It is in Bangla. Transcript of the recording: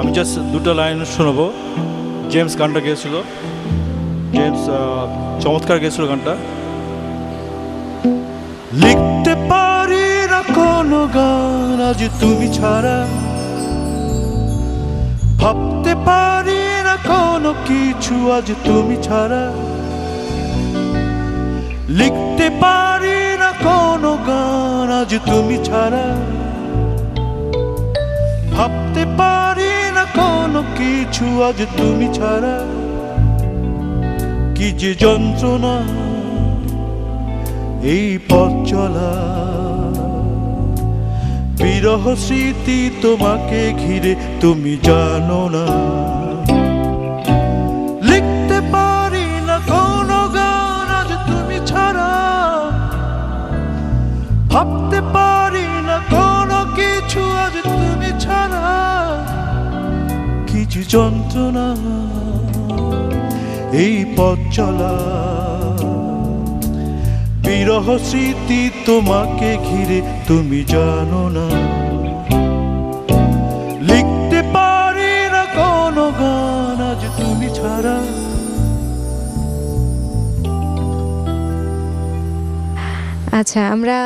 আমি জাস্ট দুটো লাইন শোনাবো। জেমস গানটা গেয়েছিল জেমস চমৎকার গেয়েছিল গানটা। লিখতে পারি না কোনো গান আজ তুমি ছাড়া। ভাবতে পারি না কোনো কিছু আজ তুমি ছাড়া। লিখতে পারি না কোনো গান আজ তুমি ছাড়া। ভাবতে পারি না কোনো কিছু আজ তুমি ছাড়া। কি যে যন্ত্রণা এই পথ চলা। বিরহ স্মৃতি তোমাকে ঘিরে তুমি জানো না। লিখতে পারি না কোনো গান আজ তুমি ছাড়া। ভাবতে পারি না কোনো কিছু আজ তুমি ছাড়া। কিছু যন্ত্রণা এই পথ চলা। বিরহ স্মৃতি তোমাকে ঘিরে তুমি জানো না। লিখতে পারি না কোনো গান আজ তুমি ছাড়া। আচ্ছা আমরা